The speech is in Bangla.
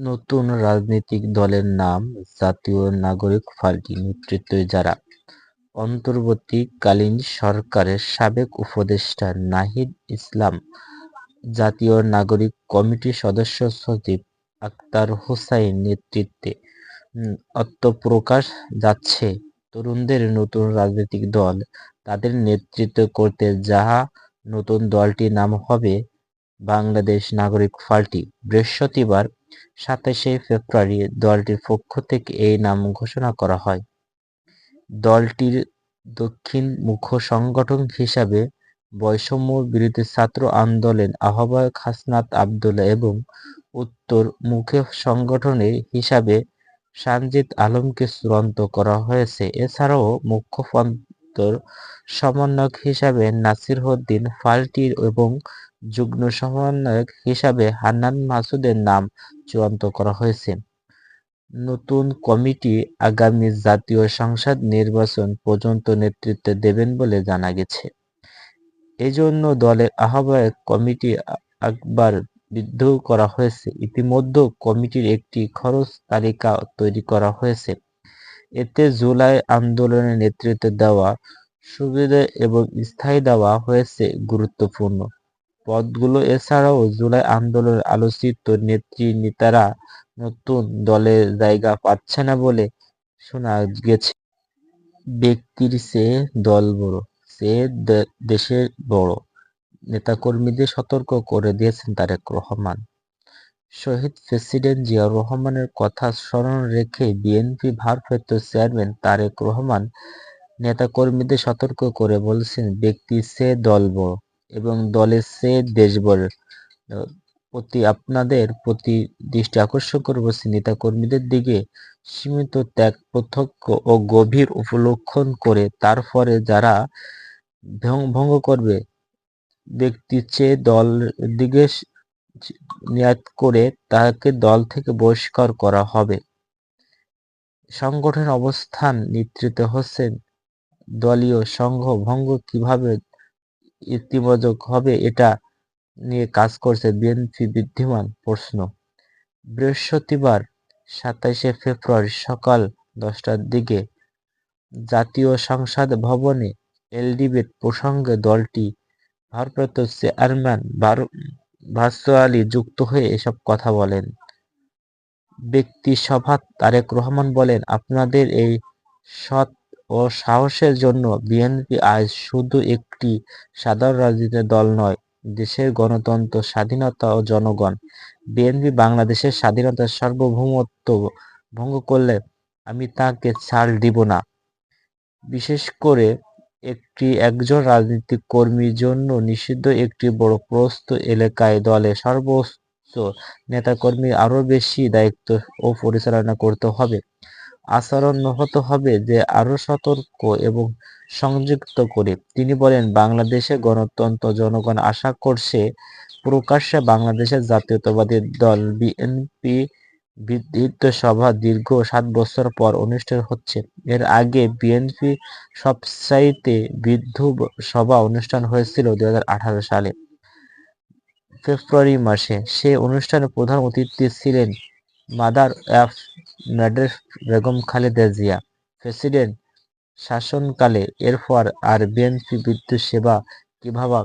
নতুন রাজনৈতিক দলের নাম জাতীয় নাগরিক পার্টি নেতৃত্বে যারা অন্তর্বর্তীকালীন সরকারের সাবেক উপদেষ্টা নাহিদ ইসলাম, জাতীয় নাগরিক কমিটির সদস্য সচিব আক্তার হোসাইন নেতৃত্বে আত্মপ্রকাশ যাচ্ছে। তরুণদের নতুন রাজনৈতিক দল তাদের নেতৃত্ব করতে যাহা নতুন দলটির নাম হবে বাংলাদেশ নাগরিক পার্টি। বৃহস্পতিবার সাতাশে ফেব্রুয়ারি দলটির পক্ষ থেকে এই নাম ঘোষণা করা হয়। দলটির দক্ষিণ মুখ সংগঠন হিসাবে বৈষম্য বিরোধী ছাত্র আন্দোলন আহ্বায়ক হাসনাত আবদুল্লাহ এবং উত্তর মুখে সংগঠনের হিসাবে সানজিদ আলমকে চূড়ান্ত করা হয়েছে। এছাড়াও মুখপাত্র সমন্বয়ক হিসাবে নাসির উদ্দিন পাল্টির এবং যুগ্ম সমন্বয়ক হিসাবে হান্নান মাসুদের নাম চূড়ান্ত করা হয়েছে। নতুন কমিটি আগামী জাতীয় সংসদ নির্বাচন পর্যন্ত নেতৃত্ব দেবেন বলে জানা গেছে। এজন্য দলের আহ্বায়ক কমিটি একবার বিদ্ধ করা হয়েছে। ইতিমধ্যে কমিটির একটি খরচ তালিকা তৈরি করা হয়েছে। এতে জুলাই আন্দোলনের নেতৃত্ব দেওয়া, সুবিধা এবং স্থায়ী দেওয়া হয়েছে গুরুত্বপূর্ণ। পদগুলো এছাড়াও জুলাই আন্দোলনের আলোচিত নেত্রী নেতারা নতুন দলে জায়গা পাচ্ছে না বলে শোনা গেছে। ব্যক্তির চেয়ে দল বড় চেয়ে দেশের বড়। নেতাকর্মীদের সতর্ক করে দিয়েছেন তারেক রহমান। শহীদ প্রেসিডেন্ট জিয়াউর রহমানের কথা স্মরণ রেখে বিএনপি ভারপ্রাপ্ত চেয়ারম্যান তারেক রহমান নেতাকর্মীদের সতর্ক করে বলেছেন ব্যক্তির সে দল বড়। এবং দলের চেয়ে দেশ বড় প্রতি আপনাদের প্রতি দৃষ্টি আকর্ষণ করব করবছি নেতাকর্মীদের দিকে। সীমিত ত্যাগ, প্রত্যক্ষ ও গভীর উপলক্ষণ করে তারপরে যারা ভঙ্গ করবে ব্যক্তির চেয়ে দল দিকে নিয়াত করে তাকে দল থেকে বহিষ্কার করা হবে। সংগঠনের অবস্থান নেতৃত্ব হচ্ছেন। দলীয় সংঘ ভঙ্গ কীভাবে ইতিবাচক হবে এটা নিয়ে কাজ করছে বিএনপি বিদ্যমান প্রশ্ন। বৃহস্পতিবার সাতাইশে ফেব্রুয়ারি সকাল দশটার দিকে জাতীয় সংসদ ভবনে এলডিবেট প্রসঙ্গে দলটি ভারপ্রাপ্ত চেয়ারম্যান ভার্চুয়ালি যুক্ত হয়ে এসব কথা বলেন। ব্যক্তি সভা তারেক রহমান বলেন, আপনাদের এই সৎ ও সাহসের জন্য বিএনপি আজ শুধু একটি সাধারণ রাজনীতির দল নয়, দেশের গণতন্ত্র, স্বাধীনতা ও জনগণ। বিএনপি বাংলাদেশের স্বাধীনতার সার্বভৌমত্ব ভঙ্গ করলে আমি তাকে ছাড় দিব না। বিশেষ করে একটি একজন রাজনৈতিক কর্মীর জন্য নিষিদ্ধ একটি বড় প্রস্ত এলাকায় দলে সর্বোচ্চ নেতাকর্মী আরও বেশি দায়িত্ব ও পরিচালনা করতে হবে। আচরণ হতে হবে যে আরও সতর্ক এবং সংযুক্ত করে। তিনি বলেন, বাংলাদেশে গণতন্ত্র, জনগণ আশা করছে প্রকাশ্যে বাংলাদেশের জাতীয়তাবাদী দল, বিএনপি বিদ্যুৎ সভা দীর্ঘ সাত বছর পর অনুষ্ঠিত হচ্ছে। এর আগে বিএনপি সবচাইতে বৃদ্ধ সভা অনুষ্ঠান হয়েছিল দুই হাজার আঠারো সালে। ফেব্রুয়ারি মাসে সে অনুষ্ঠানে প্রধান অতিথি ছিলেন মাদার অফ ম্যাডার বেগম খালেদা জিয়া প্রেসিডেন্ট শাসনকালে এরপর আর বিএনপি বিদ্যুৎ সেবা কীভাবে